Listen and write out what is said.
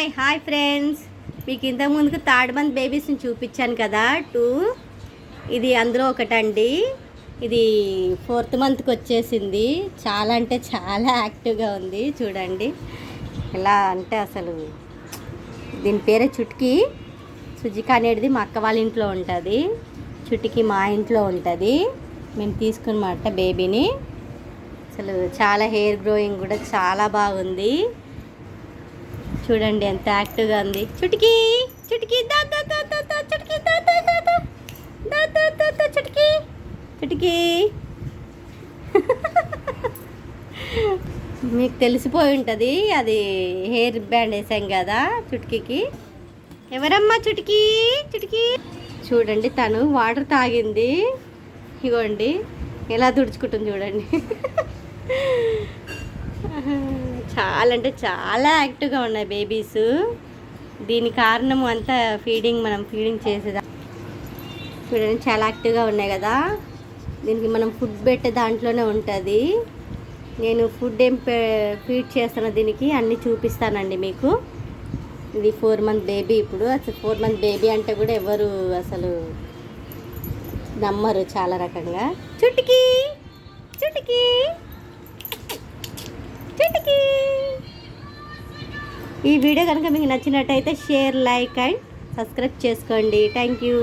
Hi hi friends. మీకు ఇంతకుముందుకు third month బేబీస్ని చూపించాను కదా టూ. ఇది అందులో ఒకటండి. ఇది ఫోర్త్ మంత్కి వచ్చేసింది. చాలా అంటే చాలా యాక్టివ్గా ఉంది చూడండి. ఎలా అంటే అసలు దీని పేరే చుట్కి. సుజిక అనేది మా అక్క వాళ్ళ ఇంట్లో ఉంటుంది. చుట్కి మా ఇంట్లో ఉంటుంది. మేము తీసుకున్నమాట బేబీని. అసలు చాలా హెయిర్ గ్రోయింగ్ కూడా చాలా బాగుంది. చూడండి ఎంత యాక్టివ్గా ఉంది చుటికి చుటికి చుటికి చుటికి చుటికి మీకు తెలిసిపోయి ఉంటుంది అది హెయిర్ బ్యాండ్ వేసాం కదా చుటికి ఎవరమ్మా చుటికీ చుటికీ చూడండి తను వాటర్ తాగింది ఇగోండి ఎలా తుడుచుకుంటుంది చూడండి చాలా అంటే చాలా యాక్టివ్గా ఉన్నాయి బేబీస్. దీని కారణం అంతా ఫీడింగ్ మనం ఫీడింగ్ చేసేదా చూడండి చాలా యాక్టివ్గా ఉన్నాయి కదా. దీనికి మనం ఫుడ్ పెట్టే దాంట్లోనే ఉంటుంది. నేను ఫుడ్ ఏం ఫీడ్ చేస్తున్న దీనికి అన్నీ చూపిస్తానండి మీకు. ఇది ఫోర్ మంత్ బేబీ ఇప్పుడు. అసలు ఫోర్ మంత్ బేబీ అంటే కూడా ఎవరు అసలు నమ్మరు చాలా రకంగా. చుట్టుకి చుట్టుకి ఈ వీడియో కనుక మీకు నచ్చినట్టయితే షేర్ లైక్ అండ్ సబ్స్క్రైబ్ చేసుకోండి. Thank you